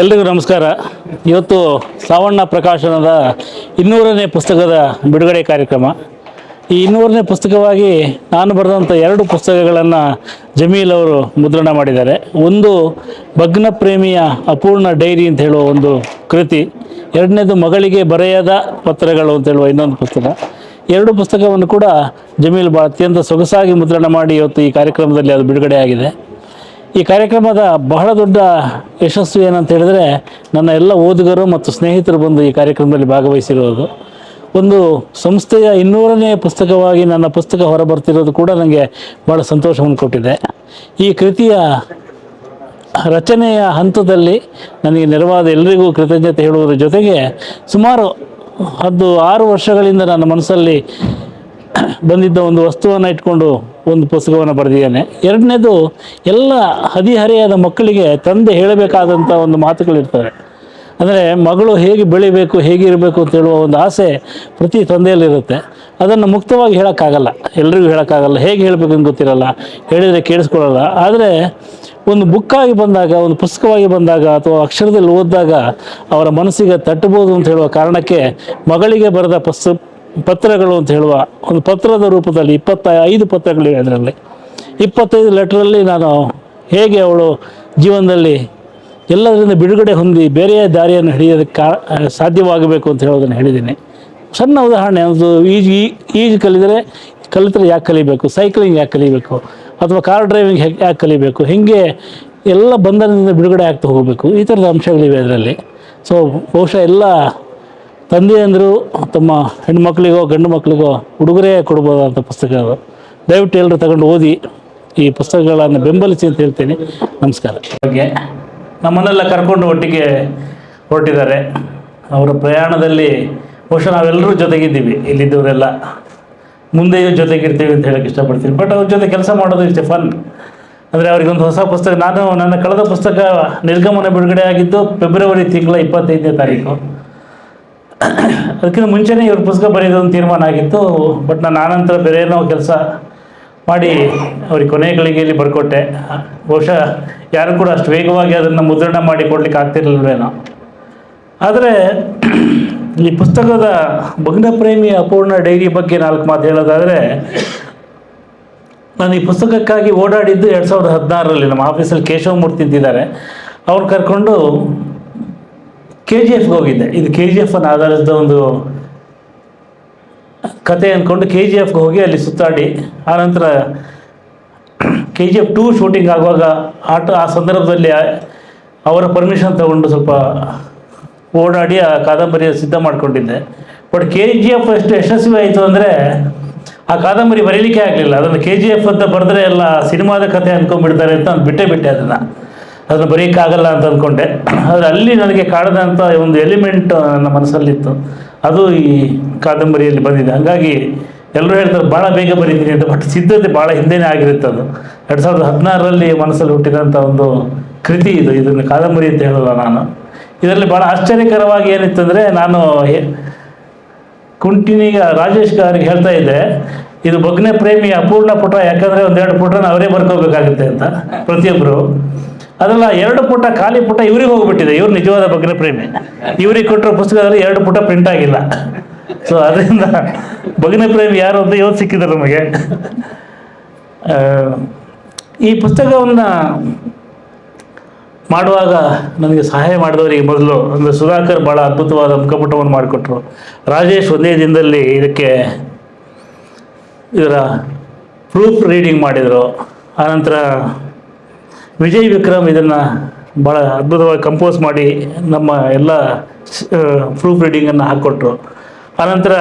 ಎಲ್ರಿಗೂ ನಮಸ್ಕಾರ. ಇವತ್ತು ಸಾವಣ್ಣ ಪ್ರಕಾಶನದ ಇನ್ನೂರನೇ ಪುಸ್ತಕದ ಬಿಡುಗಡೆ ಕಾರ್ಯಕ್ರಮ. ಈ ಇನ್ನೂರನೇ ಪುಸ್ತಕವಾಗಿ ನಾನು ಬರೆದಂಥ ಎರಡು ಪುಸ್ತಕಗಳನ್ನು ಜಮೀಲ್ ಅವರು ಮುದ್ರಣ ಮಾಡಿದ್ದಾರೆ. ಒಂದು ಭಗ್ನ ಪ್ರೇಮಿಯ ಅಪೂರ್ಣ ಡೈರಿ ಅಂತ ಹೇಳುವ ಒಂದು ಕೃತಿ. ಎರಡನೇದು ಮಗಳಿಗೆ ಬರೆಯದ ಪತ್ರಗಳು ಅಂತ ಹೇಳುವ ಇನ್ನೊಂದು ಪುಸ್ತಕ. ಎರಡು ಪುಸ್ತಕವನ್ನು ಕೂಡ ಜಮೀಲ್ ಭಾಳ ಅತ್ಯಂತ ಸೊಗಸಾಗಿ ಮುದ್ರಣ ಮಾಡಿ ಇವತ್ತು ಈ ಕಾರ್ಯಕ್ರಮದಲ್ಲಿ ಅದು ಬಿಡುಗಡೆ ಆಗಿದೆ. ಈ ಕಾರ್ಯಕ್ರಮದ ಬಹಳ ದೊಡ್ಡ ಯಶಸ್ಸು ಏನಂತ ಹೇಳಿದ್ರೆ ನನ್ನ ಎಲ್ಲ ಓದುಗರು ಮತ್ತು ಸ್ನೇಹಿತರು ಬಂದು ಈ ಕಾರ್ಯಕ್ರಮದಲ್ಲಿ ಭಾಗವಹಿಸಿರೋದು. ಒಂದು ಸಂಸ್ಥೆಯ ಇನ್ನೂರನೇ ಪುಸ್ತಕವಾಗಿ ನನ್ನ ಪುಸ್ತಕ ಹೊರಬರ್ತಿರೋದು ಕೂಡ ನನಗೆ ಭಾಳ ಸಂತೋಷವನ್ನು ಕೊಟ್ಟಿದೆ. ಈ ಕೃತಿಯ ರಚನೆಯ ಹಂತದಲ್ಲಿ ನನಗೆ ನೆರವಾದ ಎಲ್ಲರಿಗೂ ಕೃತಜ್ಞತೆ ಹೇಳುವುದರ ಜೊತೆಗೆ ಸುಮಾರು ಹದ್ದು ಆರು ವರ್ಷಗಳಿಂದ ನನ್ನ ಮನಸ್ಸಲ್ಲಿ ಬಂದಿದ್ದ ಒಂದು ವಸ್ತುವನ್ನು ಇಟ್ಕೊಂಡು ಒಂದು ಪುಸ್ತಕವನ್ನು ಬರೆದಿದ್ದೇನೆ. ಎರಡನೇದು, ಎಲ್ಲ ಹದಿಹರೆಯದ ಮಕ್ಕಳಿಗೆ ತಂದೆ ಹೇಳಬೇಕಾದಂಥ ಒಂದು ಮಾತುಗಳಿರ್ತವೆ. ಅಂದರೆ ಮಗಳು ಹೇಗೆ ಬೆಳಿಬೇಕು ಹೇಗಿರಬೇಕು ಅಂತ ಹೇಳುವ ಒಂದು ಆಸೆ ಪ್ರತಿ ತಂದೆಯಲ್ಲಿರುತ್ತೆ. ಅದನ್ನು ಮುಕ್ತವಾಗಿ ಹೇಳೋಕ್ಕಾಗಲ್ಲ. ಎಲ್ರಿಗೂ ಹೇಳೋಕ್ಕಾಗಲ್ಲ. ಹೇಗೆ ಹೇಳಬೇಕು ಅಂತ ಗೊತ್ತಿರಲ್ಲ. ಹೇಳಿದರೆ ಕೇಳಿಸ್ಕೊಳ್ಳಲ್ಲ. ಆದರೆ ಒಂದು ಬುಕ್ಕಾಗಿ ಬಂದಾಗ, ಒಂದು ಪುಸ್ತಕವಾಗಿ ಬಂದಾಗ ಅಥವಾ ಅಕ್ಷರದಲ್ಲಿ ಓದಿದಾಗ ಅವರ ಮನಸ್ಸಿಗೆ ತಟ್ಟಬೋದು ಅಂತ ಹೇಳುವ ಕಾರಣಕ್ಕೆ ಮಗಳಿಗೆ ಬರೆದ ಪುಸ್ತ ಪತ್ರಗಳು ಅಂತ ಹೇಳುವ ಒಂದು ಪತ್ರದ ರೂಪದಲ್ಲಿ ಇಪ್ಪತ್ತ ಐದು ಪತ್ರಗಳಿವೆ ಅದರಲ್ಲಿ. ಇಪ್ಪತ್ತೈದು ಲೆಟ್ರಲ್ಲಿ ನಾನು ಹೇಗೆ ಅವಳು ಜೀವನದಲ್ಲಿ ಎಲ್ಲದರಿಂದ ಬಿಡುಗಡೆ ಹೊಂದಿ ಬೇರೆಯ ದಾರಿಯನ್ನು ಹಿಡಿಯೋದಕ್ಕೆ ಕಾ ಸಾಧ್ಯವಾಗಬೇಕು ಅಂತ ಹೇಳೋದನ್ನು ಹೇಳಿದ್ದೀನಿ. ಸಣ್ಣ ಉದಾಹರಣೆ ಅದು ಈಜು ಈಜು ಕಲಿದರೆ ಕಲಿತರೆ ಯಾಕೆ ಕಲಿಬೇಕು? ಸೈಕ್ಲಿಂಗ್ ಯಾಕೆ ಕಲಿಬೇಕು? ಅಥವಾ ಕಾರ್ ಡ್ರೈವಿಂಗ್ ಹೇಗೆ ಯಾಕೆ ಕಲಿಬೇಕು? ಹೀಗೆ ಎಲ್ಲ ಬಂಧನದಿಂದ ಬಿಡುಗಡೆ ಆಗ್ತಾ ಹೋಗಬೇಕು? ಈ ಥರದ ಅಂಶಗಳಿವೆ ಅದರಲ್ಲಿ. ಸೊ ಬಹುಶಃ ಎಲ್ಲ ತಂದೆಯಂದರು ತಮ್ಮ ಹೆಣ್ಮಕ್ಳಿಗೋ ಗಂಡು ಮಕ್ಕಳಿಗೋ ಉಡುಗೊರೆ ಕೊಡ್ಬೋದಂಥ ಪುಸ್ತಕ ಅದು. ದಯವಿಟ್ಟು ಎಲ್ಲರೂ ತಗೊಂಡು ಓದಿ ಈ ಪುಸ್ತಕಗಳನ್ನು ಬೆಂಬಲಿಸಿ ಅಂತ ಹೇಳ್ತೀನಿ. ನಮಸ್ಕಾರ. ಬಗ್ಗೆ ನಮ್ಮನ್ನೆಲ್ಲ ಕರ್ಕೊಂಡು ಒಟ್ಟಿಗೆ ಹೊರಟಿದ್ದಾರೆ. ಅವರ ಪ್ರಯಾಣದಲ್ಲಿ ಬಹುಶಃ ನಾವೆಲ್ಲರೂ ಜೊತೆಗಿದ್ದೀವಿ, ಇಲ್ಲಿದ್ದವರೆಲ್ಲ. ಮುಂದೆಯೂ ಜೊತೆಗಿರ್ತೀವಿ ಅಂತ ಹೇಳಕ್ಕೆ ಇಷ್ಟಪಡ್ತೀನಿ. ಬಟ್ ಅವ್ರ ಜೊತೆ ಕೆಲಸ ಮಾಡೋದು ಇಷ್ಟೇ ಫನ್ ಅಂದರೆ ಅವರಿಗೊಂದು ಹೊಸ ಪುಸ್ತಕ, ನಾನು ನನ್ನ ಕಳೆದ ಪುಸ್ತಕ ನಿರ್ಗಮನ ಬಿಡುಗಡೆ ಆಗಿದ್ದು ಫೆಬ್ರವರಿ ತಿಂಗಳ ಇಪ್ಪತ್ತೈದನೇ ತಾರೀಕು. ಅದಕ್ಕಿಂತ ಮುಂಚೆನೇ ಇವ್ರ ಪುಸ್ತಕ ಬರೆಯೋದು ಒಂದು ತೀರ್ಮಾನ ಆಗಿತ್ತು, ಬಟ್ ನಾನು ಆನಂತರ ಬೇರೆ ಏನೋ ಕೆಲಸ ಮಾಡಿ ಅವ್ರಿಗೆ ಕೊನೆ ಗಳಿಗೆಯಲ್ಲಿ ಬರ್ಕೊಟ್ಟೆ. ಬಹುಶಃ ಯಾರು ಕೂಡ ಅಷ್ಟು ವೇಗವಾಗಿ ಅದನ್ನು ಮುದ್ರಣ ಮಾಡಿ ಕೊಡ್ಲಿಕ್ಕೆ ಆಗ್ತಿರ್ಲಿಲ್ವೇನೋ. ಆದರೆ ಈ ಪುಸ್ತಕದ ಭಗ್ನ ಪ್ರೇಮಿ ಅಪೂರ್ಣ ಡೈರಿ ಬಗ್ಗೆ ನಾಲ್ಕು ಮಾತು ಹೇಳೋದಾದರೆ, ನಾನು ಈ ಪುಸ್ತಕಕ್ಕಾಗಿ ಓಡಾಡಿದ್ದು ಎರಡು ಸಾವಿರದ ಹದಿನಾರರಲ್ಲಿ ನಮ್ಮ ಆಫೀಸಲ್ಲಿ ಕೇಶವಮೂರ್ತಿ ಇದ್ದಿದ್ದಾರೆ ಅವ್ರು ಕರ್ಕೊಂಡು ಕೆ ಜಿ ಎಫ್ಗೆ ಹೋಗಿದ್ದೆ. ಇದು ಕೆ ಜಿ ಎಫನ್ನು ಆಧರಿಸಿದ ಒಂದು ಕತೆ ಅಂದ್ಕೊಂಡು ಕೆ ಜಿ ಎಫ್ಗೆ ಹೋಗಿ ಅಲ್ಲಿ ಸುತ್ತಾಡಿ. ಆನಂತರ K G F two shooting ಆಗುವಾಗ ಆಟ ಆ ಸಂದರ್ಭದಲ್ಲಿ ಅವರ ಪರ್ಮಿಷನ್ ತಗೊಂಡು ಸ್ವಲ್ಪ ಓಡಾಡಿ ಆ ಕಾದಂಬರಿ ಸಿದ್ಧ ಮಾಡಿಕೊಂಡಿದ್ದೆ. ಬಟ್ ಕೆ ಜಿ ಎಫ್ ಎಷ್ಟು ಯಶಸ್ವಿ ಆಯಿತು ಅಂದರೆ ಆ ಕಾದಂಬರಿ ಬರೀಲಿಕ್ಕೆ ಆಗಲಿಲ್ಲ. ಅದನ್ನು ಕೆ ಜಿ ಎಫ್ ಅಂತ ಬರೆದ್ರೆ ಎಲ್ಲ ಸಿನಿಮಾದ ಕತೆ ಅಂದ್ಕೊಂಡ್ಬಿಡ್ತಾರೆ ಅಂತ ಬಿಟ್ಟೆ ಬಿಟ್ಟೇ ಬಿಟ್ಟೆ ಅದನ್ನು. ಅದನ್ನು ಬರೆಯೋಕ್ಕಾಗಲ್ಲ ಅಂತ ಅಂದ್ಕೊಂಡೆ. ಆದರೆ ಅಲ್ಲಿ ನನಗೆ ಕಾಡದಂಥ ಒಂದು ಎಲಿಮೆಂಟ್ ನನ್ನ ಮನಸ್ಸಲ್ಲಿತ್ತು. ಅದು ಈ ಕಾದಂಬರಿಯಲ್ಲಿ ಬಂದಿದೆ. ಹಾಗಾಗಿ ಎಲ್ಲರೂ ಹೇಳ್ತಾರೆ ಭಾಳ ಬೇಗ ಬರೀತೀನಿ ಅಂತ. ಬಟ್ ಸಿದ್ಧತೆ ಭಾಳ ಹಿಂದೆನೇ ಆಗಿರುತ್ತೆ ಅದು. ಎರಡು ಸಾವಿರದ ಹದಿನಾರರಲ್ಲಿ ಮನಸ್ಸಲ್ಲಿ ಹುಟ್ಟಿದಂಥ ಒಂದು ಕೃತಿ ಇದು. ಇದನ್ನು ಕಾದಂಬರಿ ಅಂತ ಹೇಳಲ್ಲ ನಾನು. ಇದರಲ್ಲಿ ಭಾಳ ಆಶ್ಚರ್ಯಕರವಾಗಿ ಏನಿತ್ತಂದರೆ, ನಾನು ಕುಂಟಿನಿಗ ರಾಜೇಶ್ ಅವರಿಗೆ ಹೇಳ್ತಾ ಇದ್ದೆ, ಇದು ಬಗ್ನೆ ಪ್ರೇಮಿ ಅಪೂರ್ಣ ಪುಟ, ಯಾಕಂದರೆ ಒಂದೆರಡು ಪುಟನ ಅವರೇ ಬರ್ಕೋಬೇಕಾಗುತ್ತೆ ಅಂತ. ಪ್ರತಿಯೊಬ್ಬರು ಅದಲ್ಲ ಎರಡು ಪುಟ ಖಾಲಿ ಪುಟ ಇವ್ರಿಗೆ ಹೋಗ್ಬಿಟ್ಟಿದೆ. ಇವ್ರು ನಿಜವಾದ ಭಗ್ನ ಪ್ರೇಮಿ. ಇವ್ರಿಗೆ ಕೊಟ್ಟರು ಪುಸ್ತಕದಲ್ಲಿ ಎರಡು ಪುಟ ಪ್ರಿಂಟ್ ಆಗಿಲ್ಲ. ಸೊ ಅದರಿಂದ ಬಗ್ನೆ ಪ್ರೇಮಿ ಯಾರು ಅಂತ ಇವತ್ತು ಸಿಕ್ಕಿದ್ರು ನಮಗೆ? ಈ ಪುಸ್ತಕವನ್ನು ಮಾಡುವಾಗ ನನಗೆ ಸಹಾಯ ಮಾಡಿದವರಿಗೆ ಮೊದಲು ಅಂದರೆ ಸುಧಾಕರ್ ಭಾಳ ಅದ್ಭುತವಾದ ಮುಖಪುಟವನ್ನು ಮಾಡಿಕೊಟ್ರು. ರಾಜೇಶ್ ಒಂದೇ ದಿನದಲ್ಲಿ ಇದಕ್ಕೆ ಇದರ ಪ್ರೂಫ್ ರೀಡಿಂಗ್ ಮಾಡಿದರು. ಆನಂತರ ವಿಜಯ್ ವಿಕ್ರಮ್ ಇದನ್ನು ಭಾಳ ಅದ್ಭುತವಾಗಿ ಕಂಪೋಸ್ ಮಾಡಿ ನಮ್ಮ ಎಲ್ಲ ಪ್ರೂಫ್ ರೀಡಿಂಗನ್ನು ಹಾಕ್ಕೊಟ್ರು ಆನಂತರ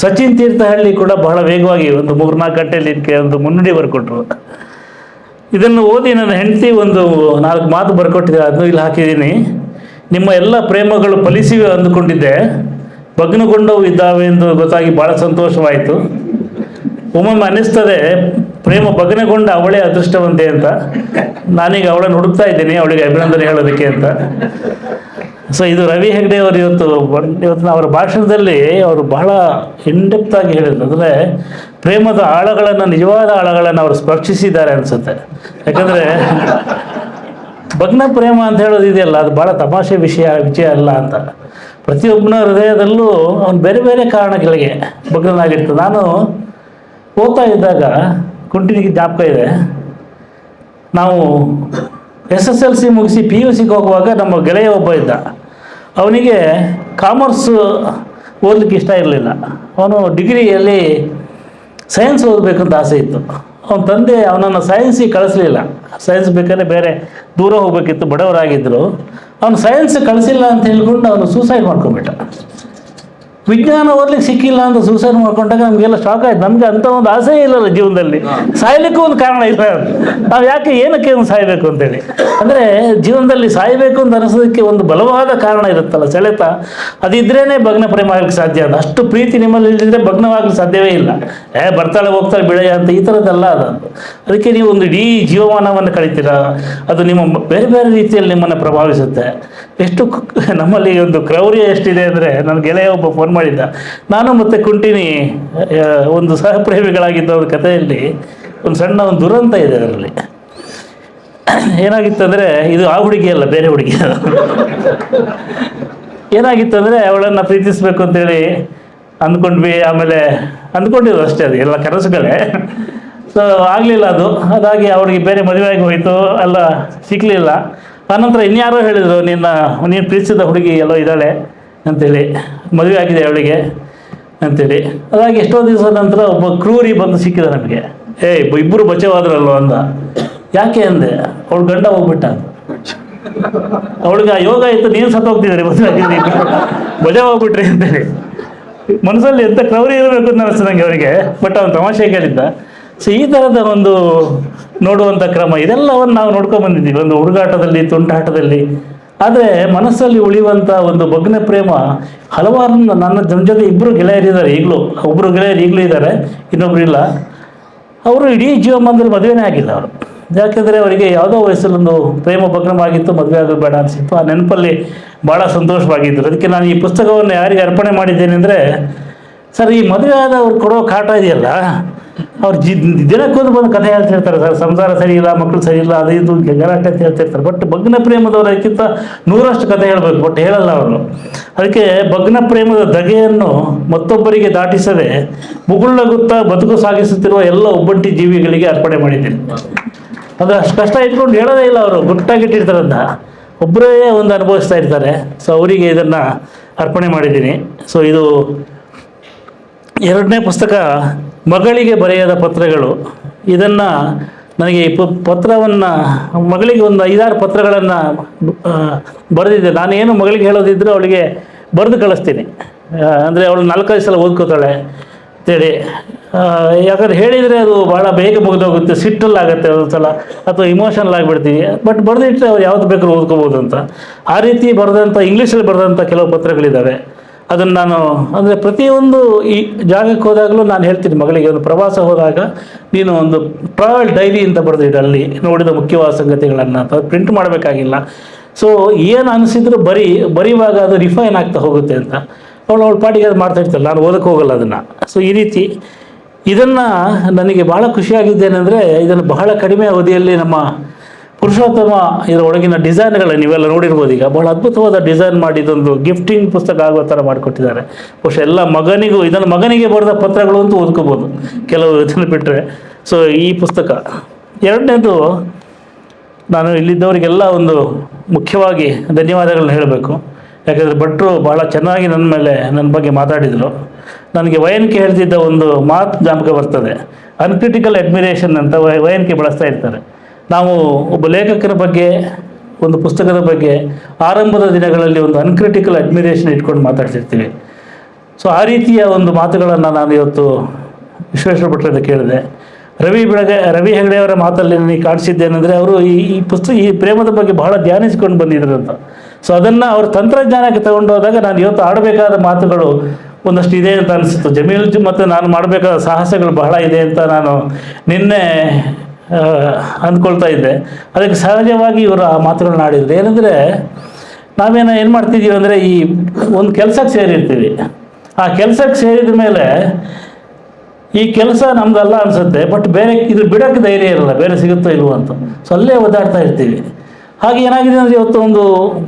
ಸಚಿನ್ ತೀರ್ಥಹಳ್ಳಿ ಕೂಡ ಬಹಳ ವೇಗವಾಗಿ ಒಂದು ಮೂರ್ನಾಲ್ಕು ಗಂಟೆಯಲ್ಲಿ ಒಂದು ಮುನ್ನುಡಿ ಬರ್ಕೊಟ್ರು. ಇದನ್ನು ಓದಿ ನನ್ನ ಹೆಂಡತಿ ಒಂದು ನಾಲ್ಕು ಮಾತು ಬರ್ಕೊಟ್ಟಿದ್ದೆ ಅದನ್ನು ಇಲ್ಲಿ ಹಾಕಿದ್ದೀನಿ. ನಿಮ್ಮ ಎಲ್ಲ ಪ್ರೇಮಗಳು ಫಲಿಸಿವೆ ಅಂದುಕೊಂಡಿದ್ದೆ. ಭಗ್ನಗೊಂಡವು ಇದ್ದಾವೆ ಎಂದು ಗೊತ್ತಾಗಿ ಭಾಳ ಸಂತೋಷವಾಯಿತು. ಒಮ್ಮೊಮ್ಮೆ ಅನ್ನಿಸ್ತದೆ ಪ್ರೇಮ ಭಗ್ನಗೊಂಡ ಅವಳೇ ಅದೃಷ್ಟವಂತೆ ಅಂತ. ನಾನೀಗ ಅವಳನ್ನು ಹುಡುಕ್ತಾ ಇದ್ದೀನಿ, ಅವಳಿಗೆ ಅಭಿನಂದನೆ ಹೇಳೋದಕ್ಕೆ ಅಂತ. ಸೊ ಇದು ರವಿ ಹೆಗ್ಡೆ ಅವರು ಇವತ್ತು ಇವತ್ತು ಅವರ ಭಾಷಣದಲ್ಲಿ ಅವರು ಬಹಳ ಇಂಡೆಪ್ತ್ ಆಗಿ ಹೇಳಿದ್ರು. ಅಂದರೆ ಪ್ರೇಮದ ಆಳಗಳನ್ನು, ನಿಜವಾದ ಆಳಗಳನ್ನು ಅವರು ಸ್ಪರ್ಶಿಸಿದ್ದಾರೆ ಅನಿಸುತ್ತೆ. ಯಾಕಂದರೆ ಭಗ್ನ ಪ್ರೇಮ ಅಂತ ಹೇಳೋದು ಇದೆಯಲ್ಲ, ಅದು ಭಾಳ ತಮಾಷೆ ವಿಷಯ ವಿಷಯ ಅಲ್ಲ ಅಂತ. ಪ್ರತಿಯೊಬ್ಬನ ಹೃದಯದಲ್ಲೂ ಅವನು ಬೇರೆ ಬೇರೆ ಕಾರಣಗಳಿಗೆ ಭಗ್ನನಾಗಿರ್ತದೆ ನಾನು ಓದ್ತಾ ಇದ್ದಾಗ ಕುಂಟಿನಿಗೆ ಜ್ಞಾಪಕ ಇದೆ. ನಾವು ಎಸ್ ಎಸ್ ಎಲ್ ಸಿ ಮುಗಿಸಿ ಪಿ ಯು ಸಿಗೆ ಹೋಗುವಾಗ ನಮ್ಮ ಗೆಳೆಯ ಒಬ್ಬ ಇದ್ದ. ಅವನಿಗೆ ಕಾಮರ್ಸ್ ಓದಲಿಕ್ಕೆ ಇಷ್ಟ ಇರಲಿಲ್ಲ. ಅವನು ಡಿಗ್ರಿಯಲ್ಲಿ ಸೈನ್ಸ್ ಓದಬೇಕಂತ ಆಸೆ ಇತ್ತು. ಅವನ ತಂದೆ ಅವನನ್ನು ಸೈನ್ಸಿಗೆ ಕಳಿಸ್ಲಿಲ್ಲ. ಸೈನ್ಸ್ ಬೇಕಾದ್ರೆ ಬೇರೆ ದೂರ ಹೋಗಬೇಕಿತ್ತು ಬಡವರಾಗಿದ್ದರು ಅವನು ಸೈನ್ಸ್ ಕಳಿಸಿಲ್ಲ ಅಂತ ಹೇಳ್ಕೊಂಡು ಅವನು ಸೂಸೈಡ್ ಮಾಡ್ಕೊಂಬಿಟ್ಟ ವಿಜ್ಞಾನ ಓದ್ಲಿಕ್ಕೆ ಸಿಕ್ಕಿಲ್ಲ ಅಂತ ಸೂಸೈಡ್ ಮಾಡ್ಕೊಂಡಾಗ ನಮಗೆಲ್ಲ ಶಾಕ್ ಆಯ್ತು. ನಮಗೆ ಅಂತ ಒಂದು ಆಸೆ ಇಲ್ಲಲ್ಲ ಜೀವನದಲ್ಲಿ. ಸಾಯ್ಲಿಕ್ಕೂ ಒಂದು ಕಾರಣ ಇಲ್ಲ. ನಾವು ಯಾಕೆ ಏನಕ್ಕೆ ಒಂದು ಸಾಯ್ಬೇಕು ಅಂತೇಳಿ? ಅಂದ್ರೆ ಜೀವನದಲ್ಲಿ ಸಾಯ್ಬೇಕು ಅಂತ ಅನಿಸೋದಕ್ಕೆ ಒಂದು ಬಲವಾದ ಕಾರಣ ಇರುತ್ತಲ್ಲ ಸೆಳೆತ. ಅದಿದ್ರೇನೆ ಭಗ್ನ ಪ್ರೇಮ ಆಗ್ಲಿಕ್ಕೆ ಸಾಧ್ಯ ಅದು ಅಷ್ಟು ಪ್ರೀತಿ ನಿಮ್ಮಲ್ಲಿ ಇಲ್ಲದಿದ್ರೆ ಭಗ್ನವಾಗ್ಲಿಕ್ಕೆ ಸಾಧ್ಯವೇ ಇಲ್ಲ. ಏ ಬರ್ತಾಳೆ ಹೋಗ್ತಾಳೆ ಬಿಳೆಯ ಅಂತ ಈ ಥರದ್ದಲ್ಲ ಅದು ಅದಕ್ಕೆ ನೀವು ಒಂದು ಇಡೀ ಜೀವಮಾನವನ್ನು ಕಳಿತೀರಾ? ಅದು ನಿಮ್ಮ ಬೇರೆ ಬೇರೆ ರೀತಿಯಲ್ಲಿ ನಿಮ್ಮನ್ನು ಪ್ರಭಾವಿಸುತ್ತೆ. ಎಷ್ಟು ನಮ್ಮಲ್ಲಿ ಒಂದು ಕ್ರೌರ್ಯ ಎಷ್ಟಿದೆ ಅಂದರೆ ನನ್ನ ಗೆಳೆಯ ಒಬ್ಬ ಫೋನ್ ಮಾಡಿದ್ದ. ನಾನು ಮತ್ತೆ ಕುಂಟಿನಿ ಒಂದು ಸಹಪ್ರೇಮಿಗಳಾಗಿದ್ದ ಒಂದು ಕಥೆಯಲ್ಲಿ ಒಂದು ಸಣ್ಣ ಒಂದು ದುರಂತ ಇದೆ ಅದರಲ್ಲಿ. ಏನಾಗಿತ್ತಂದರೆ, ಇದು ಆ ಹುಡುಗಿ ಅಲ್ಲ, ಬೇರೆ ಹುಡುಗಿ. ಏನಾಗಿತ್ತಂದರೆ, ಅವಳನ್ನು ಪ್ರೀತಿಸಬೇಕು ಅಂತೇಳಿ ಅಂದ್ಕೊಂಡ್ವಿ, ಆಮೇಲೆ ಅಂದ್ಕೊಂಡಿದ್ರು ಅಷ್ಟೇ ಅದು, ಎಲ್ಲ ಕನಸುಗಳೇ. ಸೊ ಆಗಲಿಲ್ಲ ಅದು. ಅದಾಗಿ ಅವಳಿಗೆ ಬೇರೆ ಮದುವೆಯಾಗಿ ಹೋಯಿತು ಎಲ್ಲ ಸಿಕ್ಕಲಿಲ್ಲ ಆನಂತರ ಇನ್ಯಾರೋ ಹೇಳಿದರು, ನಿನ್ನ, ನೀನು ಪ್ರೀತಿಸಿದ ಹುಡುಗಿ ಎಲ್ಲೋ ಇದ್ದಾಳೆ. ಅಂತೇಳಿ, ಮದುವೆ ಆಗಿದೆ ಅವಳಿಗೆ ಅಂತೇಳಿ. ಅದಾಗಿ ಎಷ್ಟೋ ದಿವಸದ ನಂತರ ಒಬ್ಬ ಕ್ರೂರಿ ಬಂದು ಸಿಕ್ಕಿದ ನಮಗೆ. ಏಯ್ ಇಬ್ಬರು ಬಚಾವಾದ್ರಲ್ವ ಅಂದ. ಯಾಕೆ ಅಂದೆ? ಅವಳು ಗಂಡ ಹೋಗ್ಬಿಟ್ಟ. ಅವಳಿಗೆ, ಆ ಯೋಗ ಇತ್ತು, ನೀನು ಸತ್ತು ಹೋಗ್ತಿದ್ದಾರೆ ಮಜಾ ಹೋಗ್ಬಿಟ್ರಿ ಅಂತೇಳಿ. ಮನಸ್ಸಲ್ಲಿ ಎಂತ ಕ್ರೌರಿ ಇರಬೇಕು ಅಂತ ಅನಿಸ್ತು ನನಗೆ ಅವರಿಗೆ ಬಟ್ ಅವನು ತಮಾಷೆ ಕೇಳಿದ್ದ. ಸೊ ಈ ಥರದ ಒಂದು ನೋಡುವಂಥ ಕ್ರಮ, ಇದೆಲ್ಲವನ್ನು ನಾವು ನೋಡ್ಕೊಂಡು ಬಂದಿದ್ದೀವಿ. ಒಂದು ಹುಡುಗಾಟದಲ್ಲಿ, ತುಂಟಾಟದಲ್ಲಿ ಆದರೆ ಮನಸ್ಸಲ್ಲಿ ಉಳಿಯುವಂಥ ಒಂದು ಭಗ್ನ ಪ್ರೇಮ ಹಲವಾರು ನನ್ನ ನನ್ನ ಜೊತೆ ಇಬ್ಬರು ಗೆಳೆಯರಿದ್ದಾರೆ ಈಗಲೂ. ಒಬ್ಬರು ಗೆಳೆಯರು ಈಗಲೂ ಇದ್ದಾರೆ, ಇನ್ನೊಬ್ರು ಇಲ್ಲ. ಅವರು ಇಡೀ ಜೀವಮಾನದಲ್ಲಿ ಮದುವೆನೇ ಆಗಿಲ್ಲ ಅವರು. ಯಾಕೆಂದರೆ ಅವರಿಗೆ ಯಾವುದೋ ವಯಸ್ಸಲ್ಲೊಂದು ಪ್ರೇಮ ಭಗ್ನವಾಗಿತ್ತು ಮದುವೆ ಆಗೋದು ಬೇಡ ಅನಿಸಿತ್ತು. ಆ ನೆನಪಲ್ಲಿ ಭಾಳ ಸಂತೋಷವಾಗಿದ್ದರು. ಅದಕ್ಕೆ ನಾನು ಈ ಪುಸ್ತಕವನ್ನು ಯಾರಿಗೆ ಅರ್ಪಣೆ ಮಾಡಿದ್ದೇನೆಂದರೆ, ಸರ್, ಈ ಮದುವೆ ಆದವ್ರು ಕೊಡೋ ಕಾಟ ಇದೆಯಲ್ಲ? ಅವ್ರು ಜಿ ದಿನಕ್ಕೊಂದು ಬಂದು ಕಥೆ ಹೇಳ್ತಿರ್ತಾರೆ ಸರ್, ಸಂಸಾರ ಸರಿ ಇಲ್ಲ ಮಕ್ಕಳು ಸರಿ ಇಲ್ಲ, ಅದು ಇದು ಗಲಾಟೆ ಅಂತ ಹೇಳ್ತಿರ್ತಾರೆ. ಬಟ್ ಭಗ್ನ ಪ್ರೇಮದವರಕ್ಕಿಂತ ನೂರಷ್ಟು ಕಥೆ ಹೇಳಬೇಕು ಬಟ್ ಹೇಳಲ್ಲ ಅವರು. ಅದಕ್ಕೆ ಭಗ್ನ ಪ್ರೇಮದ ಧಗೆಯನ್ನು ಮತ್ತೊಬ್ಬರಿಗೆ ದಾಟಿಸದೆ ಮುಗುಳ್ನಗುತ್ತಾ ಬದುಕು ಸಾಗಿಸುತ್ತಿರುವ ಎಲ್ಲ ಒಬ್ಬಂಟಿ ಜೀವಿಗಳಿಗೆ ಅರ್ಪಣೆ ಮಾಡಿದ್ದೀನಿ. ಅದು ಅಷ್ಟು ಕಷ್ಟ ಇಟ್ಕೊಂಡು ಹೇಳೋದೇ ಇಲ್ಲ ಅವರು ಗುಟ್ಟಾಗಿಟ್ಟಿರ್ತಾರಂತ ಒಬ್ಬರೇ ಒಂದು ಅನುಭವಿಸ್ತಾ ಇರ್ತಾರೆ. ಸೊ ಅವರಿಗೆ ಇದನ್ನು ಅರ್ಪಣೆ ಮಾಡಿದ್ದೀನಿ. ಸೊ ಇದು ಎರಡನೇ ಪುಸ್ತಕ ಮಗಳಿಗೆ ಬರೆಯದ ಪತ್ರಗಳು, ಇದನ್ನು ನನಗೆ ಪ- ಪತ್ರವನ್ನು, ಮಗಳಿಗೆ ಒಂದು ಐದಾರು ಪತ್ರಗಳನ್ನು ಬರೆದಿದ್ದೆ. ನಾನೇನು ಮಗಳಿಗೆ ಹೇಳೋದಿದ್ದರೂ ಅವಳಿಗೆ ಬರೆದು ಕಳಿಸ್ತೀನಿ. ಅಂದರೆ ಅವಳು ನಾಲ್ಕೈದು ಸಲ ಓದ್ಕೋತಾಳೆ ಅಂತೇಳಿ. ಯಾಕಂದ್ರೆ ಹೇಳಿದರೆ ಅದು ಭಾಳ ಬೇಗ ಮುಗಿದೋಗುತ್ತೆ ಸಿಟ್ಟಲ್ಲಾಗುತ್ತೆ ಒಂದು ಸಲ ಅಥವಾ ಇಮೋಷನಲ್ ಆಗಿಬಿಡ್ತೀವಿ. ಬಟ್ ಬರೆದಿಟ್ಟರೆ ಅವ್ರು ಯಾವ್ದು ಬೇಕಾದ್ರೂ ಓದ್ಕೋಬೋದು ಅಂತ. ಆ ರೀತಿ ಬರೆದಂಥ ಇಂಗ್ಲೀಷಲ್ಲಿ ಬರೆದಂಥ ಕೆಲವು ಪತ್ರಗಳಿದ್ದಾವೆ ಅದನ್ನು ನಾನು, ಅಂದರೆ ಪ್ರತಿಯೊಂದು ಈ ಜಾಗಕ್ಕೆ ಹೋದಾಗಲೂ ನಾನು ಹೇಳ್ತೀನಿ, ಮಗಳಿಗೆ ಒಂದು ಪ್ರವಾಸ ಹೋದಾಗ ನೀನು ಒಂದು ಟ್ರಾವೆಲ್ ಡೈರಿ ಅಂತ ಅಲ್ಲಿ, ನೋಡಿದ ಮುಖ್ಯವಾದ ಸಂಗತಿಗಳನ್ನು. ಪ್ರಿಂಟ್ ಮಾಡಬೇಕಾಗಿಲ್ಲ. ಸೊ ಏನು ಅನಿಸಿದ್ರು ಬರೀ ಬರೆಯುವಾಗ ಅದು ರಿಫೈನ್ ಆಗ್ತಾ ಹೋಗುತ್ತೆ ಅಂತ. ಅವಳು ಅವಳ ಪಾಟಿಗೆ ಅದು ಮಾಡ್ತಾ ಇರ್ತಾಳೆ, ನಾನು ಓದಕ್ಕೆ ಹೋಗಲ್ಲ ಅದನ್ನು. ಸೊ ಈ ರೀತಿ ಇದನ್ನು ನನಗೆ ಭಾಳ ಖುಷಿಯಾಗಿದ್ದೇನೆಂದರೆ ಇದನ್ನು ಬಹಳ ಕಡಿಮೆ ಅವಧಿಯಲ್ಲಿ ನಮ್ಮ ಪುರುಷೋತ್ತಮ ಇದರ ಒಳಗಿನ ಡಿಸೈನ್ಗಳ ನೀವೆಲ್ಲ ನೋಡಿರ್ಬೋದು ಈಗ. ಬಹಳ ಅದ್ಭುತವಾದ ಡಿಸೈನ್ ಮಾಡಿ ಇದೊಂದು ಗಿಫ್ಟಿಂಗ್ ಪುಸ್ತಕ ಆಗೋ ಥರ ಮಾಡಿಕೊಟ್ಟಿದ್ದಾರೆ. ಬಹುಶಃ ಎಲ್ಲ ಮಗನಿಗೂ, ಇದನ್ನು ಮಗನಿಗೆ ಬರೆದ ಪತ್ರಗಳು ಅಂತೂ ಓದ್ಕೋಬೋದು. ಕೆಲವು ಇದನ್ನು ಬಿಟ್ಟರೆ ಸೊ ಈ ಪುಸ್ತಕ. ಎರಡನೇದು, ನಾನು ಇಲ್ಲಿದ್ದವರಿಗೆಲ್ಲ ಒಂದು ಮುಖ್ಯವಾಗಿ ಧನ್ಯವಾದಗಳನ್ನ ಹೇಳಬೇಕು. ಯಾಕಂದರೆ ಭಟ್ರು ಭಾಳ ಚೆನ್ನಾಗಿ ನನ್ನ ಮೇಲೆ, ನನ್ನ ಬಗ್ಗೆ ಮಾತಾಡಿದರು. ನನಗೆ ವಯನ್ಕೆ ಹೇಳ್ತಿದ್ದ ಒಂದು ಮಾತು ಜ್ಞಾಪಕ ಬರ್ತದೆ. ಅನ್ಕ್ರಿಟಿಕಲ್ ಅಡ್ಮಿರೇಷನ್ ಅಂತ ವಯ- ವಯನ್ಕೆ ಬಳಸ್ತಾ ಇರ್ತಾರೆ. ನಾವು ಒಬ್ಬ ಲೇಖಕರ ಬಗ್ಗೆ, ಒಂದು ಪುಸ್ತಕದ ಬಗ್ಗೆ ಆರಂಭದ ದಿನಗಳಲ್ಲಿ ಒಂದು ಅನ್ಕ್ರಿಟಿಕಲ್ ಅಡ್ಮಿರೇಷನ್ ಇಟ್ಕೊಂಡು ಮಾತಾಡ್ತಿರ್ತೀವಿ. ಸೊ ಆ ರೀತಿಯ ಒಂದು ಮಾತುಗಳನ್ನು ನಾನು ಇವತ್ತು ವಿಶ್ವೇಶ್ವರ ಭಟ್ರಿಂದ ಕೇಳಿದೆ. ರವಿ ಬೆಳಗ್ಗೆ ರವಿ ಹೆಗಡೆ ಅವರ ಮಾತಲ್ಲಿ ನನಗೆ ಕಾಣಿಸಿದ್ದೇನೆಂದರೆ ಅವರು ಈ ಈ ಪುಸ್ತಕ ಈ ಪ್ರೇಮದ ಬಗ್ಗೆ ಬಹಳ ಧ್ಯಾನಿಸಿಕೊಂಡು ಬಂದಿದ್ರು ಅಂತ. ಸೊ ಅದನ್ನು ಅವರು ತಂತ್ರಜ್ಞಾನಕ್ಕೆ ತಗೊಂಡೋದಾಗ ನಾನು ಇವತ್ತು ಆಡಬೇಕಾದ ಮಾತುಗಳು ಒಂದಷ್ಟು ಇದೆ ಅಂತ ಅನಿಸ್ತು ಜಮೀಲ್ ಮತ್ತು ನಾನು ಮಾಡಬೇಕಾದ ಸಾಹಸಗಳು ಬಹಳ ಇದೆ ಅಂತ ನಾನು ನಿನ್ನೆ ಅಂದ್ಕೊಳ್ತಾ ಇದ್ದೆ. ಅದಕ್ಕೆ ಸಹಜವಾಗಿ ಇವರು ಆ ಮಾತುಗಳನ್ನ ಆಡಿದ್ರು ಏನಂದರೆ, ನಾವೇನು ಏನು ಮಾಡ್ತಿದ್ದೀವಿ ಅಂದರೆ, ಈ ಒಂದು ಕೆಲಸಕ್ಕೆ ಸೇರಿರ್ತೀವಿ. ಆ ಕೆಲಸಕ್ಕೆ ಸೇರಿದ ಮೇಲೆ, ಈ ಕೆಲಸ ನಮ್ದಲ್ಲ ಅನಿಸುತ್ತೆ, ಬಟ್ ಬೇರೆ ಇದು ಬಿಡೋಕ್ಕೆ ಧೈರ್ಯ ಇರಲ್ಲ, ಬೇರೆ ಸಿಗುತ್ತೋ ಇಲ್ವೋ ಅಂತ. ಸೊ ಅಲ್ಲೇ ಒದ್ದಾಡ್ತಾ ಇರ್ತೀವಿ. ಹಾಗೆ ಏನಾಗಿದೆ ಅಂದರೆ, ಇವತ್ತು ಒಂದು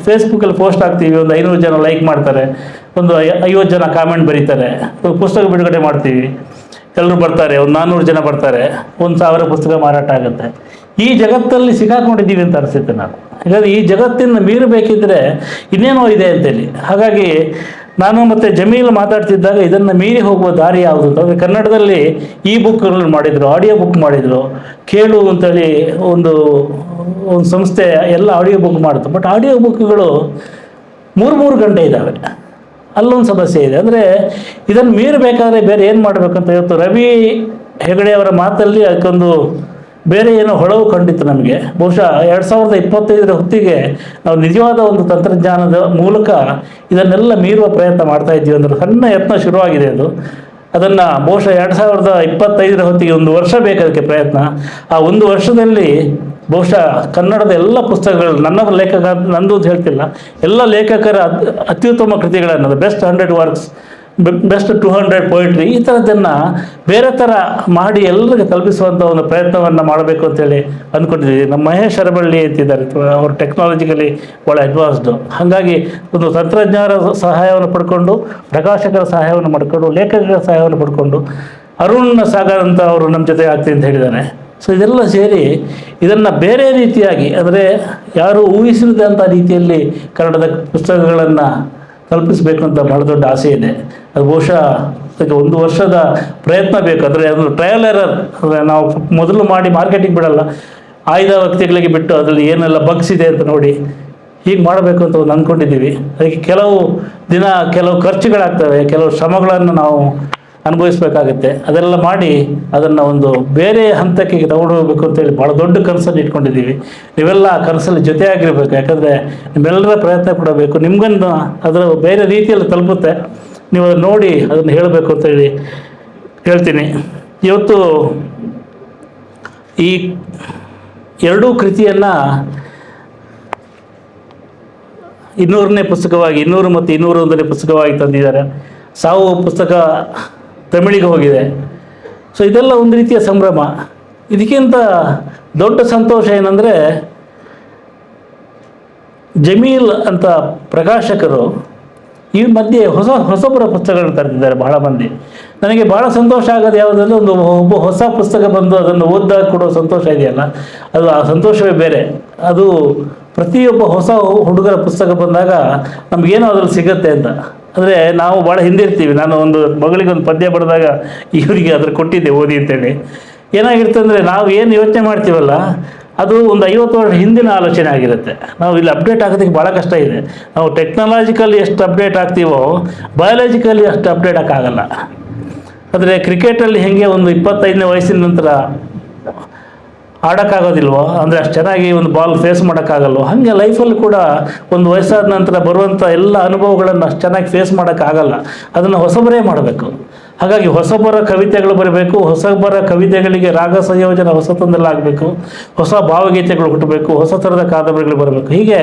ಫೇಸ್ಬುಕ್ಕಲ್ಲಿ ಪೋಸ್ಟ್ ಹಾಕ್ತೀವಿ, ಒಂದು ಐನೂರು ಜನ ಲೈಕ್ ಮಾಡ್ತಾರೆ, ಒಂದು ಐವತ್ತು ಜನ ಕಾಮೆಂಟ್ ಬರೀತಾರೆ ಪುಸ್ತಕ ಬಿಡುಗಡೆ ಮಾಡ್ತೀವಿ. ಎಲ್ಲರೂ ಬರ್ತಾರೆ, ಒಂದು ನಾನ್ನೂರು ಜನ ಬರ್ತಾರೆ, ಒಂದು ಸಾವಿರ ಪುಸ್ತಕ ಮಾರಾಟ ಆಗುತ್ತೆ. ಈ ಜಗತ್ತಲ್ಲಿ ಸಿಕ್ಕಾಕೊಂಡಿದ್ದೀವಿ ಅಂತ ಅನಿಸುತ್ತೆ ನಾನು ಹಾಗಾಗಿ ಈ ಜಗತ್ತಿನ ಮೀರಬೇಕಿದ್ರೆ ಇನ್ನೇನೋ ಇದೆ ಅಂತೇಳಿ. ಹಾಗಾಗಿ ನಾನು ಮತ್ತು ಜಮೀಲ್ ಮಾತಾಡ್ತಿದ್ದಾಗ ಇದನ್ನು ಮೀರಿ ಹೋಗುವ ದಾರಿ ಯಾವುದು ಅಂತಂದರೆ ಕನ್ನಡದಲ್ಲಿ ಈ ಬುಕ್ಗಳನ್ನು ಮಾಡಿದರು ಆಡಿಯೋ ಬುಕ್ ಮಾಡಿದರು. ಕೇಳು ಅಂತೇಳಿ ಒಂದು ಒಂದು ಸಂಸ್ಥೆ ಎಲ್ಲ ಆಡಿಯೋ ಬುಕ್ ಮಾಡುತ್ತೆ. ಬಟ್ ಆಡಿಯೋ ಬುಕ್ಗಳು ಮೂರು ಮೂರು ಗಂಟೆ ಇದ್ದಾವೆ. ಅಲ್ಲೊಂದು ಸಮಸ್ಯೆ ಇದೆ. ಅಂದರೆ ಇದನ್ನು ಮೀರಬೇಕಾದ್ರೆ ಬೇರೆ ಏನು ಮಾಡಬೇಕಂತ ಇವತ್ತು ರವಿ ಹೆಗಡೆಯವರ ಮಾತಲ್ಲಿ ಅದಕ್ಕೊಂದು ಬೇರೆ ಏನೋ ಹೊಳವು ಕಂಡಿತ್ತು ನಮಗೆ. ಬಹುಶಃ ಎರಡು ಸಾವಿರದ ಇಪ್ಪತ್ತೈದರ ಹೊತ್ತಿಗೆ ನಾವು ನಿಜವಾದ ಒಂದು ತಂತ್ರಜ್ಞಾನದ ಮೂಲಕ ಇದನ್ನೆಲ್ಲ ಮೀರುವ ಪ್ರಯತ್ನ ಮಾಡ್ತಾ ಇದ್ದೀವಿ ಅಂದ್ರೆ ಸಣ್ಣ ಯತ್ನ ಶುರುವಾಗಿದೆ ಅದು. ಅದನ್ನು ಬಹುಶಃ ಎರಡು ಸಾವಿರದ ಇಪ್ಪತ್ತೈದರ ಹೊತ್ತಿಗೆ ಒಂದು ವರ್ಷ ಬೇಕು ಅದಕ್ಕೆ ಪ್ರಯತ್ನ. ಆ ಒಂದು ವರ್ಷದಲ್ಲಿ ಬಹುಶಃ ಕನ್ನಡದ ಎಲ್ಲ ಪುಸ್ತಕಗಳು ನನ್ನ ಲೇಖಕ ನಂದು ಅಂತ ಹೇಳ್ತಿಲ್ಲ, ಎಲ್ಲ ಲೇಖಕರ ಅತ್- ಅತ್ಯುತ್ತಮ ಕೃತಿಗಳನ್ನು best hundred works best two hundred poetry ಈ ಥರದ್ದನ್ನು ಬೇರೆ ಥರ ಮಾಡಿ ಎಲ್ಲರಿಗೆ ತಲುಪಿಸುವಂಥ ಒಂದು ಪ್ರಯತ್ನವನ್ನು ಮಾಡಬೇಕು ಅಂತೇಳಿ ಅಂದ್ಕೊಂಡಿದ್ದೀವಿ. ನಮ್ಮ ಮಹೇಶ್ ಅರಬಳ್ಳಿ ಅಂತಿದ್ದಾರೆ ಅವರು ಟೆಕ್ನಾಲಜಿಕಲಿ ಭಾಳ ಅಡ್ವಾನ್ಸ್ಡು ಹಾಗಾಗಿ ಒಂದು ತಂತ್ರಜ್ಞರ ಸಹಾಯವನ್ನು ಪಡ್ಕೊಂಡು, ಪ್ರಕಾಶಕರ ಸಹಾಯವನ್ನು ಮಾಡಿಕೊಂಡು ಲೇಖಕರ ಸಹಾಯವನ್ನು ಪಡ್ಕೊಂಡು, ಅರುಣ್ ಸಾಗರ್ ಅಂತ ಅವರು ನಮ್ಮ ಜೊತೆ ಆಗ್ತೀನಿ ಅಂತ ಹೇಳಿದ್ದಾರೆ. ಸೊ ಇದೆಲ್ಲ ಸೇರಿ ಇದನ್ನು ಬೇರೆ ರೀತಿಯಾಗಿ, ಅಂದರೆ ಯಾರು ಊಹಿಸಿದಂಥ ರೀತಿಯಲ್ಲಿ ಕನ್ನಡದ ಪುಸ್ತಕಗಳನ್ನು ತಲುಪಿಸಬೇಕು ಅಂತ ಬಹಳ ದೊಡ್ಡ ಆಸೆ ಇದೆ. ಅದು ಬಹುಶಃ ಅದಕ್ಕೆ ಒಂದು ವರ್ಷದ ಪ್ರಯತ್ನ ಬೇಕು. ಅಂದರೆ ಅದು ಟ್ರಯಲ್ ಎರರ್ ಅಂದರೆ ನಾವು ಮೊದಲು ಮಾಡಿ ಮಾರ್ಕೆಟಿಂಗ್ ಬಿಡಲ್ಲ. ಆಯ್ದ ವ್ಯಕ್ತಿಗಳಿಗೆ ಬಿಟ್ಟು ಅದರಲ್ಲಿ ಏನೆಲ್ಲ ಬಗ್ಸ್ ಇದೆ ಅಂತ ನೋಡಿ ಹೀಗೆ ಮಾಡಬೇಕು ಅಂತ ಒಂದು ಅಂದ್ಕೊಂಡಿದ್ದೀವಿ ಅದಕ್ಕೆ ಕೆಲವು ದಿನ ಕೆಲವು ಖರ್ಚುಗಳಾಗ್ತವೆ. ಕೆಲವು ಶ್ರಮಗಳನ್ನು ನಾವು ಅನುಭವಿಸ್ಬೇಕಾಗುತ್ತೆ. ಅದೆಲ್ಲ ಮಾಡಿ ಅದನ್ನು ಒಂದು ಬೇರೆ ಹಂತಕ್ಕೆ ತಗೊಂಡು ಹೋಗ್ಬೇಕು ಅಂತೇಳಿ ಭಾಳ ದೊಡ್ಡ ಕನಸಲ್ಲಿ ಇಟ್ಕೊಂಡಿದ್ದೀವಿ. ನೀವೆಲ್ಲ ಆ ಕನಸಲ್ಲಿ ಜೊತೆಯಾಗಿರ್ಬೇಕು. ಯಾಕಂದರೆ ನಿಮ್ಮೆಲ್ಲರ ಪ್ರಯತ್ನ ಕೊಡಬೇಕು ನಿಮ್ಗನ್ನು ಅದರ ಬೇರೆ ರೀತಿಯಲ್ಲಿ ತಲುಪುತ್ತೆ. ನೀವು ಅದನ್ನು ನೋಡಿ ಅದನ್ನು ಹೇಳಬೇಕು ಅಂತೇಳಿ ಹೇಳ್ತೀನಿ. ಇವತ್ತು ಈ ಎರಡೂ ಕೃತಿಯನ್ನು ಇನ್ನೂರನೇ ಪುಸ್ತಕವಾಗಿ, ಇನ್ನೂರು ಮತ್ತು ಇನ್ನೂರ ಒಂದನೇ ಪುಸ್ತಕವಾಗಿ ತಂದಿದ್ದಾರೆ. ಸಾವು ಪುಸ್ತಕ ತಮಿಳಿಗೆ ಹೋಗಿದೆ. ಸೊ ಇದೆಲ್ಲ ಒಂದು ರೀತಿಯ ಸಂಭ್ರಮ. ಇದಕ್ಕಿಂತ ದೊಡ್ಡ ಸಂತೋಷ ಏನಂದರೆ, ಜಮೀಲ್ ಅಂತ ಪ್ರಕಾಶಕರು ಈ ಮಧ್ಯೆ ಹೊಸ ಹೊಸಬರ ಪುಸ್ತಕಗಳನ್ನು ತರ್ತಿದ್ದಾರೆ ಬಹಳ ಮಂದಿ. ನನಗೆ ಬಹಳ ಸಂತೋಷ ಆಗೋದು ಯಾವುದಂದ್ರೆ ಒಂದು ಒಬ್ಬ ಹೊಸ ಪುಸ್ತಕ ಬಂದು ಅದನ್ನು ಓದ್ದಾಗ ಕೊಡೋ ಸಂತೋಷ ಇದೆಯಲ್ಲ? ಅದು ಆ ಸಂತೋಷವೇ ಬೇರೆ. ಅದು ಪ್ರತಿಯೊಬ್ಬ ಹೊಸ ಹುಡುಗರ ಪುಸ್ತಕ ಬಂದಾಗ ನಮಗೇನೋ ಅದ್ರಲ್ಲಿ ಸಿಗತ್ತೆ ಅಂತ. ಅಂದರೆ ನಾವು ಭಾಳ ಹಿಂದಿರ್ತೀವಿ ನಾನು ಒಂದು ಮಗಳಿಗೆ ಒಂದು ಪದ್ಯ ಬರೆದಾಗ ಇವರಿಗೆ ಅದ್ರ ಕೊಟ್ಟಿದ್ದೆ, ಓದಿ ಅಂತೇಳಿ. ಏನಾಗಿರುತ್ತೆ ಅಂದರೆ ನಾವು ಏನು ಯೋಚನೆ ಮಾಡ್ತೀವಲ್ಲ, ಅದು ಒಂದು ಐವತ್ತು ವರ್ಷ ಹಿಂದಿನ ಆಲೋಚನೆ ಆಗಿರುತ್ತೆ. ನಾವು ಇಲ್ಲಿ ಅಪ್ಡೇಟ್ ಆಗೋದಕ್ಕೆ ಭಾಳ ಕಷ್ಟ ಇದೆ. ನಾವು ಟೆಕ್ನಾಲಜಿಕಲಿ ಎಷ್ಟು ಅಪ್ಡೇಟ್ ಆಗ್ತೀವೋ ಬಯಾಲಜಿಕಲಿ ಅಷ್ಟು ಅಪ್ಡೇಟ್ ಆಗೋಕ್ಕಾಗಲ್ಲ ಆದರೆ ಕ್ರಿಕೆಟಲ್ಲಿ ಹೇಗೆ ಒಂದು ಇಪ್ಪತ್ತೈದನೇ ವಯಸ್ಸಿನ ನಂತರ ಆಡೋಕ್ಕಾಗೋದಿಲ್ವೋ? ಅಂದರೆ ಅಷ್ಟು ಚೆನ್ನಾಗಿ ಒಂದು ಬಾಲ್ ಫೇಸ್ ಮಾಡೋಕ್ಕಾಗಲ್ವೋ? ಹಾಗೆ ಲೈಫಲ್ಲಿ ಕೂಡ ಒಂದು ವಯಸ್ಸಾದ ನಂತರ ಬರುವಂಥ ಎಲ್ಲ ಅನುಭವಗಳನ್ನು ಅಷ್ಟು ಚೆನ್ನಾಗಿ ಫೇಸ್ ಮಾಡೋಕ್ಕಾಗಲ್ಲ. ಅದನ್ನು ಹೊಸಬರೇ ಮಾಡಬೇಕು. ಹಾಗಾಗಿ ಹೊಸಬರ ಕವಿತೆಗಳು ಬರಬೇಕು, ಹೊಸಬರ ಕವಿತೆಗಳಿಗೆ ರಾಗ ಸಂಯೋಜನೆ ಹೊಸತೊಂದಲ್ಲಾಗಬೇಕು ಹೊಸ ಭಾವಗೀತೆಗಳು ಹುಟ್ಟಬೇಕು, ಹೊಸ ಥರದ ಕಾದಂಬರಿಗಳು ಬರಬೇಕು. ಹೀಗೆ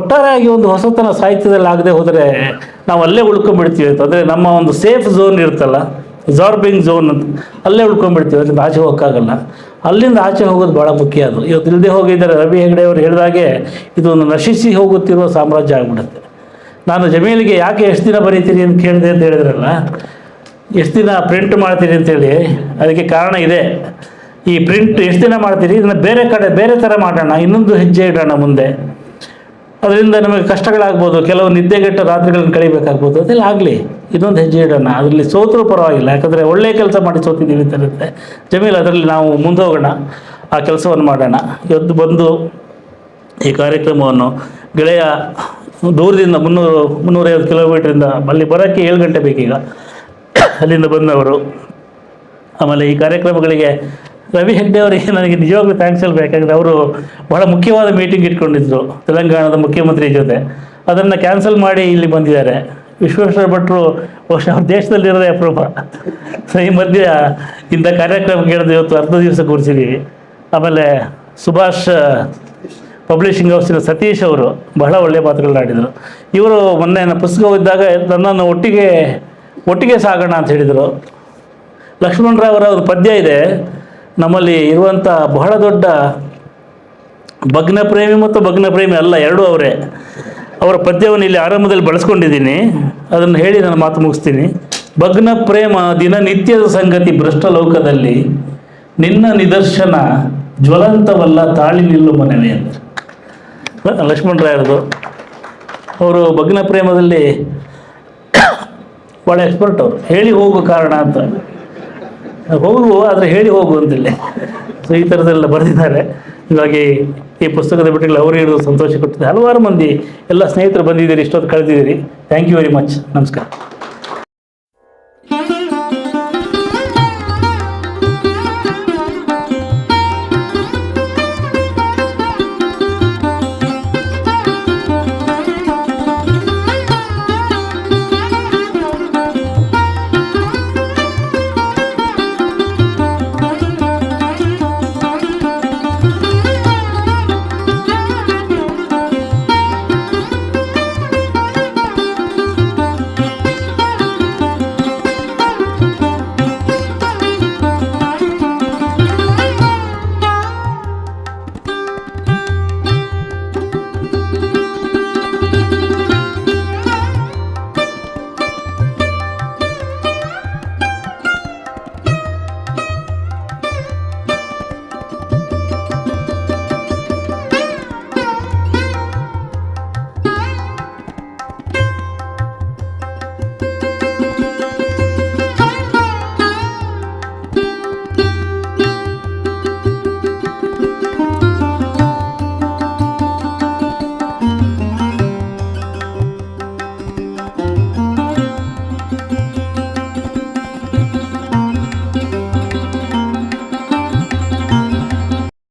ಒಟ್ಟಾರೆಯಾಗಿ ಒಂದು ಹೊಸತನ ಸಾಹಿತ್ಯದಲ್ಲಿ ಆಗದೆ ಹೋದರೆ ನಾವು ಅಲ್ಲೇ ಉಳ್ಕೊಂಡ್ಬಿಡ್ತೀವಿ ಅಂತ. ಅಂದರೆ ನಮ್ಮ ಒಂದು ಸೇಫ್ ಝೋನ್ ಇರುತ್ತಲ್ಲ ಜಾರ್ಬಿಂಗ್ ಝೋನ್ ಅಂತ, ಅಲ್ಲೇ ಉಳ್ಕೊಂಡ್ಬಿಡ್ತೀವಿ. ಅದರಿಂದ ಆಚೆ ಹೋಗೋಕ್ಕಾಗಲ್ಲ. ಅಲ್ಲಿಂದ ಆಚೆ ಹೋಗೋದು ಭಾಳ ಮುಖ್ಯ ಅದು. ಇವತ್ತು ಇಲ್ಲದೆ ಹೋಗಿದ್ದಾರೆ ರವಿ ಹೆಗಡೆ ಅವರು ಹೇಳಿದಾಗೆ ಇದು ಒಂದು ನಶಿಸಿ ಹೋಗುತ್ತಿರುವ ಸಾಮ್ರಾಜ್ಯ ಆಗಿಬಿಡುತ್ತೆ. ನಾನು ಜಮೀನಿಗೆ ಯಾಕೆ ಎಷ್ಟು ದಿನ ಬರೀತೀನಿ ಅಂತ ಕೇಳಿದೆ ಅಂತ ಹೇಳಿದ್ರಲ್ಲ, ಎಷ್ಟು ದಿನ ಪ್ರಿಂಟ್ ಮಾಡ್ತೀರಿ ಅಂತೇಳಿ ಅದಕ್ಕೆ ಕಾರಣ ಇದೆ. ಈ ಪ್ರಿಂಟ್ ಎಷ್ಟು ದಿನ ಮಾಡ್ತೀರಿ? ಇದನ್ನು ಬೇರೆ ಕಡೆ, ಬೇರೆ ಥರ ಮಾಡೋಣ, ಇನ್ನೊಂದು ಹೆಜ್ಜೆ ಇಡೋಣ ಮುಂದೆ. ಅದರಿಂದ ನಮಗೆ ಕಷ್ಟಗಳಾಗ್ಬೋದು, ಕೆಲವು ನಿದ್ದೆಗೆಟ್ಟ ರಾತ್ರಿಗಳನ್ನು ಕಳಿಬೇಕಾಗ್ಬೋದು, ಅದೆಲ್ಲ ಆಗಲಿ. ಇದೊಂದು ಹೆಜ್ಜೆ ಇಡೋಣ, ಅದರಲ್ಲಿ ಸೋತರೂ ಪರವಾಗಿಲ್ಲ. ಯಾಕಂದರೆ ಒಳ್ಳೆಯ ಕೆಲಸ ಮಾಡಿ ಸೋತಿದ್ದೀವಿ ಅಂತ ಇರುತ್ತೆ ಜಮೀಲ್, ಅದರಲ್ಲಿ ನಾವು ಮುಂದೆ ಹೋಗೋಣ, ಆ ಕೆಲಸವನ್ನು ಮಾಡೋಣ. ಇವತ್ತು ಬಂದು ಈ ಕಾರ್ಯಕ್ರಮವನ್ನು ಗೆಳೆಯ ದೂರದಿಂದ ಮುನ್ನೂರು, ಮುನ್ನೂರೈವತ್ತು ಕಿಲೋಮೀಟ್ರಿಂದ ಅಲ್ಲಿ ಬರೋಕ್ಕೆ ಏಳು ಗಂಟೆ ಬೇಕೀಗ. ಅಲ್ಲಿಂದ ಬಂದವರು. ಆಮೇಲೆ ಈ ಕಾರ್ಯಕ್ರಮಗಳಿಗೆ ರವಿ ಹೆಗ್ಡೆ ಅವರಿಗೆ ನನಗೆ ನಿಜವಾಗ್ಲೂ ಥ್ಯಾಂಕ್ಸ್ ಹೇಳಬೇಕಾಗಿದೆ ಅವರು ಬಹಳ ಮುಖ್ಯವಾದ ಮೀಟಿಂಗ್ ಇಟ್ಕೊಂಡಿದ್ರು ತೆಲಂಗಾಣದ ಮುಖ್ಯಮಂತ್ರಿ ಜೊತೆ. ಅದನ್ನು ಕ್ಯಾನ್ಸಲ್ ಮಾಡಿ ಇಲ್ಲಿ ಬಂದಿದ್ದಾರೆ. ವಿಶ್ವೇಶ್ವರ ಭಟ್ರು ಬಹುಶಃ ಅವ್ರ ದೇಶದಲ್ಲಿರೋದೇ ಅಪರೂಪ. ಸೊ ಈ ಮಧ್ಯ ಇಂಥ ಕಾರ್ಯಕ್ರಮ ಕೇಳಿದ್ರೆ ಇವತ್ತು ಅರ್ಧ ದಿವಸ ಕೂರಿಸಿದ್ದೀವಿ ಆಮೇಲೆ ಸುಭಾಷ್ ಪಬ್ಲಿಷಿಂಗ್ ಹೌಸಿನ ಸತೀಶ್ ಅವರು ಬಹಳ ಒಳ್ಳೆಯ ಆಡಿದರು. ಇವರು ಮೊನ್ನೆ ನನ್ನ ಪುಸ್ತಕ ಓದಿದಾಗ ನನ್ನನ್ನು ಒಟ್ಟಿಗೆ ಒಟ್ಟಿಗೆ ಸಾಗೋಣ ಅಂತ ಹೇಳಿದರು. ಲಕ್ಷ್ಮಣರಾವ್ ಅವರ ಒಂದು ಪದ್ಯ ಇದೆ ನಮ್ಮಲ್ಲಿ ಇರುವಂಥ ಬಹಳ ದೊಡ್ಡ ಭಗ್ನ ಪ್ರೇಮಿ ಮತ್ತು ಭಗ್ನ ಪ್ರೇಮಿ ಅಲ್ಲ, ಎರಡೂ ಅವರೇ. ಅವರ ಪದ್ಯವನ್ನು ಇಲ್ಲಿ ಆರಂಭದಲ್ಲಿ ಬಳಸ್ಕೊಂಡಿದ್ದೀನಿ. ಅದನ್ನು ಹೇಳಿ ನಾನು ಮಾತು ಮುಗಿಸ್ತೀನಿ. ಭಗ್ನ ಪ್ರೇಮ ದಿನನಿತ್ಯದ ಸಂಗತಿ ಭ್ರಷ್ಟ ಲೋಕದಲ್ಲಿ ನಿನ್ನ ನಿದರ್ಶನ ಜ್ವಲಂತವಲ್ಲ, ತಾಳಿ ನಿಲ್ಲು ಮನವೇ ಅಂತ. ಲಕ್ಷ್ಮಣರಾಯರದು ಅವರು ಭಗ್ನ ಪ್ರೇಮದಲ್ಲಿ ಭಾಳ ಎಕ್ಸ್ಪರ್ಟ್ ಅವರು. ಹೇಳಿ ಹೋಗೋ ಕಾರಣ ಅಂತ. ಹೋಗು, ಆದರೆ ಹೇಳಿ ಹೋಗು ಅಂತಿಲ್ಲ. ಸೊ ಈ ಥರದ್ದೆಲ್ಲ ಬರೆದಿದ್ದಾರೆ. ಹೀಗಾಗಿ ಈ ಪುಸ್ತಕದ ಬಿಟ್ಟಿಗೆ ಅವರು ಇರೋದು ಸಂತೋಷ ಕೊಟ್ಟಿದೆ ಹಲವಾರು ಮಂದಿ ಎಲ್ಲ ಸ್ನೇಹಿತರು ಬಂದಿದ್ದೀರಿ, ಇಷ್ಟೊತ್ತು ಕಳೆದಿದ್ದೀರಿ. ಥ್ಯಾಂಕ್ ಯು ವೆರಿ ಮಚ್ ನಮಸ್ಕಾರ.